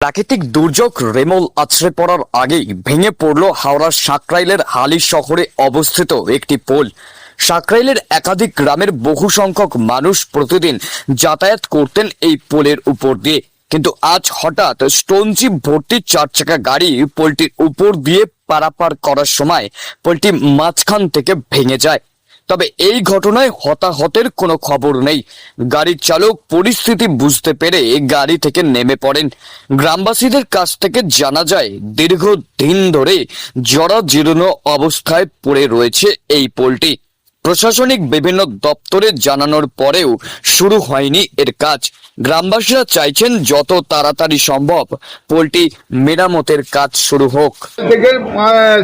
প্রাকৃতিক দুর্যোগ রেমল আছড়ে পড়ার আগেই ভেঙে পড়ল হাওড়ার সাঁকরাইলের হালি শহরে অবস্থিত একটি পোল। সাঁকরাইলের একাধিক গ্রামের বহু সংখ্যক মানুষ প্রতিদিন যাতায়াত করতেন এই পোলের উপর দিয়ে। কিন্তু আজ হঠাৎ স্টোনচিপ ভর্তি চার চাকা গাড়ি পোলটির উপর দিয়ে পারাপার করার সময় পোলটি মাঝখান থেকে ভেঙে যায়। তবে এই ঘটনায় হতাহতের কোনো খবর নেই। গাড়ির চালক পরিস্থিতি বুঝতে পেরে গাড়ি থেকে নেমে পড়েন। গ্রামবাসীদের কাছ থেকে জানা যায় দীর্ঘ দিন ধরে জরাজীর্ণ অবস্থায় পড়ে রয়েছে এই পোলটি। প্রশাসনিক বিভিন্ন দপ্তরে জানানোর পরেও শুরু হয়নি এর কাজ। গ্রামবাসীরা চাইছেন যত তাড়াতাড়ি সম্ভব পোলটি মেরামতের কাজ শুরু হোক। থেকে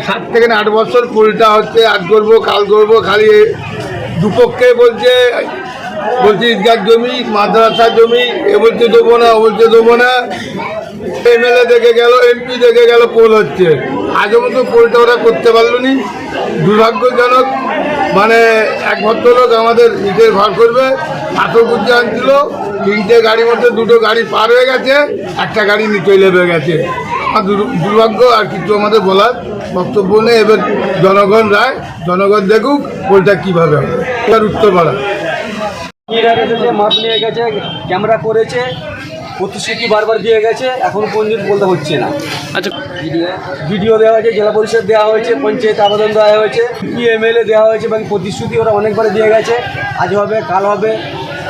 সাত থেকে আট বছর পোলটা হচ্ছে আজ করব কাল করব খালি দুপক্ষে বলছে বলছে ঈদগার জমি মাদ্রাসার জমি, এ বলছে দেবো না, ও বলছে দেবো না। এমএলএ দেখে গেল, এমপি দেখে গেল, পোল হচ্ছে। আজও মতো পোলটা ওরা করতে পারল নি। দুর্ভাগ্যজনক মানে এক ভদ্রলোক আমাদের ইটের ঘর করবে পাথর কুচি আনছিল, তিনটে গাড়ির মধ্যে দুটো গাড়ি পার হয়ে গেছে, একটা গাড়ি নিচে লেবে গেছে। আর দুর্ভাগ্য, আর কিছু আমাদের বলার বক্তব্য নেই। এবার জনগণ রায়, জনগণ দেখুক, পোলটা কীভাবে হবে। এবার উত্তরপাড়া নিয়ে গেছে মাপ নিয়ে গেছে, ক্যামেরা করেছে প্রতিশ্রুতি বারবার দিয়ে গেছে? এখন কোন পর্যন্ত বলতে হচ্ছে না। আচ্ছা। ভিডিও দেওয়া হয়েছে জেলা পরিষদ দেওয়া হয়েছে পঞ্চায়েত আবেদন দেওয়া হয়েছে কি এমএলএ দেওয়া হয়েছে বাকি প্রতিশ্রুতি ওরা অনেকবার দিয়ে গেছে। আজ হবে কাল হবে।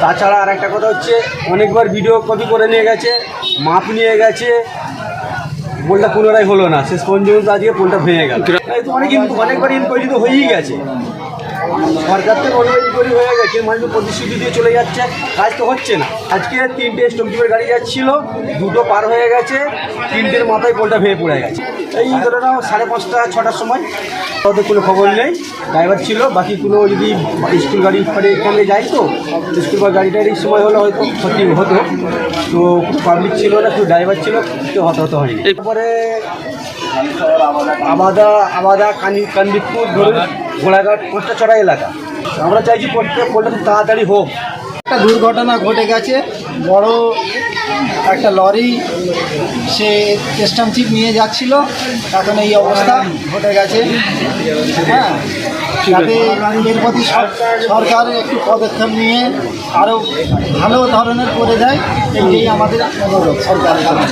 তাছাড়া আর একটা কথা হচ্ছে অনেকবার ভিডিও কপি করে নিয়ে গেছে মাপ নিয়ে গেছে। পোলটা পুনরায় হলো না। শেষ পর্যন্ত আজকে পোলটা ভেঙে গেল। অনেক অনেকবার ইনকোয়ারি তো হয়েই গেছে। সরকার থেকে অনেক ইনকোয়ারি হয়ে গেছে, মানুষ প্রতিশ্রুতি দিয়ে চলে যাচ্ছে, কাজ তো হচ্ছে না। আজকে তিনটে স্টমটিপের গাড়ি যাচ্ছিল, দুটো পার হয়ে গেছে, তিনটের মাথায় পোলটা ভেঙে পড়ে গেছে। এই ধরে নাও সাড়ে পাঁচটা, ছটার সময়। ওদের কোনো খবর নেই ড্রাইভার ছিল, বাকি কোনো যদি স্কুল গাড়ি ফাড়ি এখানে যায় তো স্কুল বা গাড়িটার এই সময় হলে হয়তো ক্ষতি হতো। তো কোনো পাবলিক ছিল না, শুধু ড্রাইভার ছিল, তো হতাহত হয়নি। এরপরে আবাদা আবাদা কানি কান্দিপুর ধরুন, ঘোড়াঘাট, পাঁচটা চড়া এলাকা। আমরা চাইছি পোলটা পোলটা তাড়াতাড়ি হোক। একটা দুর্ঘটনা ঘটে গেছে, বড় একটা লরি সে চিপ নিয়ে যাচ্ছিল, এখন এই অবস্থা ঘটে গেছে। হ্যাঁ যাতে এর প্রতি সরকার একটু পদক্ষেপ নিয়ে আরও ভালো ধরনের করে দেয়, এটাই আমাদের অনুরোধ সরকারের